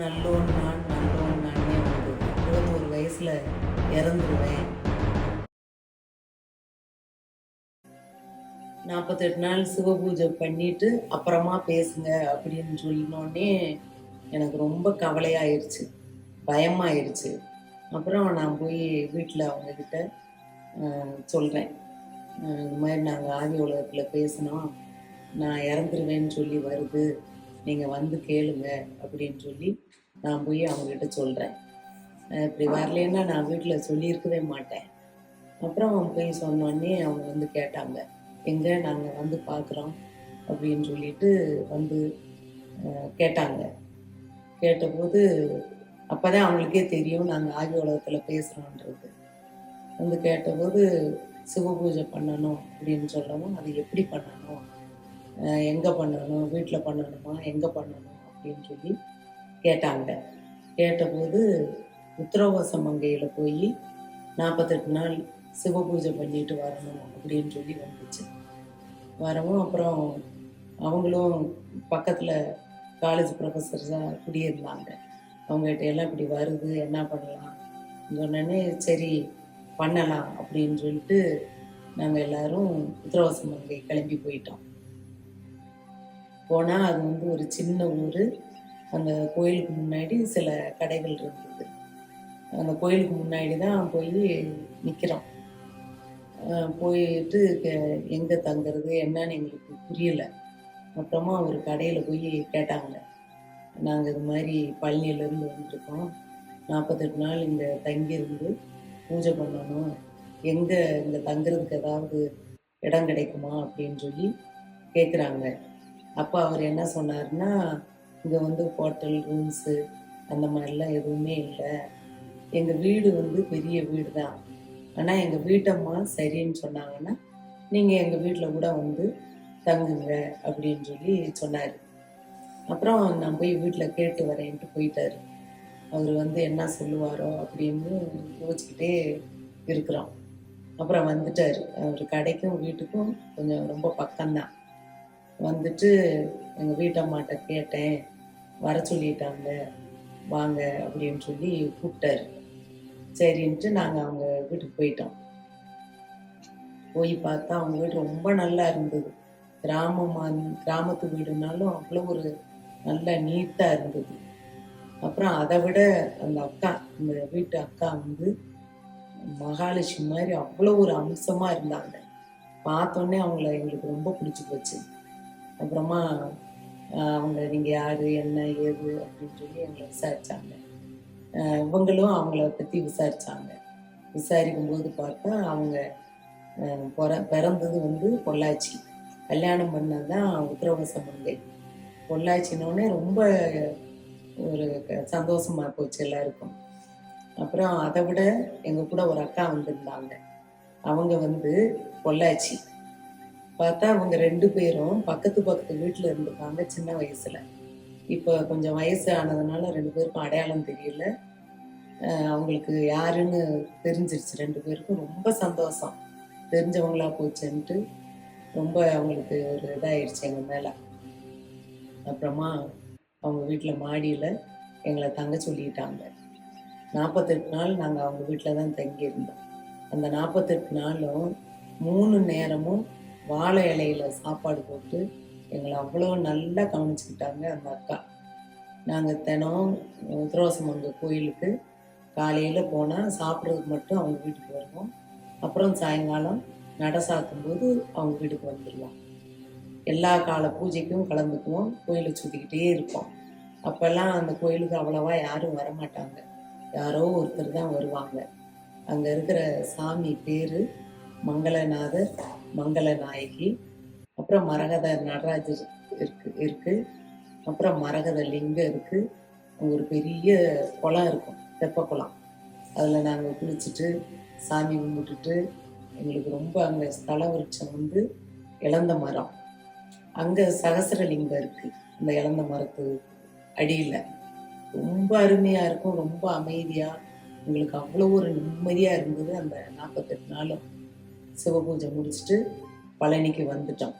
நல்லோன் நான் நல்லோன் நானே வந்து இருபத்தோரு வயசில் இறந்துருவேன். நாற்பத்தெட்டு நாள் சிவ பூஜை பண்ணிட்டு அப்புறமா பேசுங்க அப்படின்னு சொல்லினோடனே எனக்கு ரொம்ப கவலையாயிருச்சு பயமாயிருச்சு. அப்புறம் நான் போய் வீட்டில் அவங்கக்கிட்ட சொல்கிறேன் இந்த மாதிரி நாங்கள் ஆதி உலகத்தில் பேசினோம். நான் இறந்துருவேன்னு சொல்லி வருது. நீங்கள் வந்து கேளுங்க அப்படின்னு சொல்லி நான் போய் அவங்ககிட்ட சொல்கிறேன் இப்படி வரலைன்னா நான் வீட்டில் சொல்லியிருக்கவே மாட்டேன். அப்புறம் போய் சொன்னோடனே அவங்க வந்து கேட்டாங்க. எங்கே நாங்கள் வந்து பார்க்குறோம் அப்படின்னு சொல்லிட்டு வந்து கேட்டாங்க. கேட்டபோது அப்போ தான் அவங்களுக்கே தெரியும் நாங்கள் ஆகி உலகத்தில் பேசுகிறோன்றது வந்து கேட்டபோது சிவ பூஜை பண்ணணும் அப்படின்னு சொல்லவும் அது எப்படி பண்ணணும்? எங்கே பண்ணணும்? வீட்டில் பண்ணணுமா? எங்கே பண்ணணும்? அப்படின்னு சொல்லி கேட்டாங்க. கேட்டபோது உத்தரவாச மங்கையில் போய் நாற்பத்தெட்டு நாள் சிவபூஜை பண்ணிட்டு வரணும் அப்படின்னு சொல்லி வந்துச்சு. வரவும் அப்புறம் அவங்களும் பக்கத்தில் காலேஜ் ப்ரொஃபஸர்ஸாக குடியிருந்தாங்க. அவங்ககிட்ட எல்லாம் இப்படி வருது என்ன பண்ணலாம்? சொன்னோடனே சரி பண்ணலாம் அப்படின்னு சொல்லிட்டு நாங்கள் எல்லாரும் உத்தரவாசம் மங்கை கிளம்பி போயிட்டோம். போனால் அது வந்து ஒரு சின்ன ஊர். அந்த கோயிலுக்கு முன்னாடி சில கடைகள் இருந்தது. அந்த கோயிலுக்கு முன்னாடி தான் போய் நிற்கிறோம் போயிட்டு கே- தங்குறது என்னன்னு எங்களுக்கு புரியலை. அப்புறமா ஒரு கடையில் போய் கேட்டாங்க. நாங்கள் இது மாதிரி பழனியிலேருந்து வந்துருக்கோம். நாற்பத்தெட்டு நாள் இங்கே தங்கியிருந்து பூஜை பண்ணணும். எங்கே இங்கே தங்குறதுக்கு ஏதாவது இடம் கிடைக்குமா அப்படின்னு சொல்லி கேட்குறாங்க அப்போ அவர் என்ன சொன்னார்னா இங்கே வந்து ஹோட்டல் ரூம்ஸு அந்த மாதிரிலாம் எதுவுமே இல்லை. எங்கள் வீடு வந்து பெரிய வீடு தான் ஆனால் எங்கள் வீட்டம்மா சரின்னு சொன்னாங்கன்னா நீங்கள் எங்கள் வீட்டில் கூட வந்து தங்குங்க அப்படின்னு சொல்லி சொன்னார். அப்புறம் நான் போய் வீட்டில் கேட்டு வரேன்ட்டு போயிட்டார். அவர் வந்து என்ன சொல்லுவாரோ அப்படின்னு யோசிச்சுக்கிட்டே இருக்கிறோம் அப்புறம் வந்துட்டார். அவர் கடைக்கும் வீட்டுக்கும் கொஞ்சம் ரொம்ப பக்கம்தான். வந்துட்டு எங்கள் வீட்டம்மாட்ட கேட்டேன் வர சொல்லிட்டாங்க வாங்க அப்படின்னு சொல்லி கூப்பிட்டாரு. சரின்ட்டு நாங்கள் அவங்க வீட்டுக்கு போயிட்டோம். போய் பார்த்தா அவங்க வீடு ரொம்ப நல்லா இருந்தது. கிராமமா கிராமத்து வீடுனாலும் அவ்வளோ ஒரு நல்ல நீட்டாக இருந்தது. அப்புறம் அதை விட அந்த அக்கா அந்த வீட்டு அக்கா வந்து மகாலட்சுமி மாதிரி அவ்வளோ ஒரு அம்சமாக இருந்தாங்க. பார்த்தோன்னே அவங்கள எங்களுக்கு ரொம்ப பிடிச்சி போச்சு. அப்புறமா அவங்க நீங்கள் யார் என்ன ஏது அப்படின்னு சொல்லி எங்களை விசாரித்தாங்க இவங்களும் அவங்கள பற்றி விசாரித்தாங்க விசாரிக்கும் போது பார்த்தா அவங்க பிற பிறந்தது வந்து பொள்ளாச்சி. கல்யாணம் பண்ணது தான் உத்தரவாச மங்கை பொள்ளாச்சினோடனே ரொம்ப ஒரு சந்தோஷமாக சந்தோஷமா போச்சு எல்லாருக்கும். அப்புறம் அதை விட எங்கள் கூட ஒரு அக்கா வந்திருந்தாங்க. அவங்க வந்து பொள்ளாச்சி. பார்த்தா அவங்க ரெண்டு பேரும் பக்கத்து பக்கத்து வீட்டில் இருந்திருக்காங்க சின்ன வயசில். இப்போ கொஞ்சம் வயசு ஆனதுனால ரெண்டு பேருக்கும் அடையாளம் தெரியல. அவங்களுக்கு யாருன்னு தெரிஞ்சிருச்சு ரெண்டு பேருக்கும். ரொம்ப சந்தோஷம். தெரிஞ்சவங்களா போச்சுன்ட்டு ரொம்ப அவங்களுக்கு ஒரு இதாகிடுச்சு எங்கள் மேலே. அப்புறமா அவங்க வீட்டில் மாடியில் எங்களை தங்க சொல்லிட்டாங்க. நாற்பத்தெட்டு நாள் நாங்கள் அவங்க வீட்டில் தான் தங்கியிருந்தோம். அந்த நாற்பத்தெட்டு நாளும் மூணு நேரமும் வாழை இலையில சாப்பாடு போட்டு எங்களை அவ்வளோ நல்லா கவனிச்சுக்கிட்டாங்க அந்த அக்கா. நாங்கள் தினம் உத்தரவாசமங்க கோயிலுக்கு காலையில் போனால் சாப்பிட்றதுக்கு மட்டும் அவங்க வீட்டுக்கு வருவோம். அப்புறம் சாயங்காலம் நட சாத்தும்போது அவங்க வீட்டுக்கு வந்துடுவோம் எல்லா கால பூஜைக்கும் கலந்துக்குவோம். கோயிலை சுற்றிக்கிட்டே இருப்போம். அப்போல்லாம் அந்த கோயிலுக்கு அவ்வளவா யாரும் வரமாட்டாங்க யாரோ ஒருத்தர் தான் வருவாங்க. அங்கே இருக்கிற சாமி பேர் மங்களநாதர். மங்கள நாயகி அப்புறம் மரகத நடராஜர் இருக்கு இருக்கு. அப்புறம் மரகத லிங்கம் இருக்கு. ஒரு பெரிய குளம் இருக்கும் தெப்ப குளம். அதில் நாங்கள் குளிச்சுட்டு சாமி கும்பிட்டுட்டு எங்களுக்கு ரொம்ப அங்கே ஸ்தல விருட்சம் வந்து இழந்த மரம். அங்கே சகசரலிங்கம் இருக்குது அந்த இழந்த மரத்து அடியில். ரொம்ப அருமையாக இருக்கும் ரொம்ப அமைதியாக எங்களுக்கு அவ்வளோ ஒரு நிம்மதியாக இருந்தது அந்த நாற்பத்தெட்டு நாளும். சிவபூஜை முடிச்சுட்டு பழனிக்கு வந்துட்டோம்.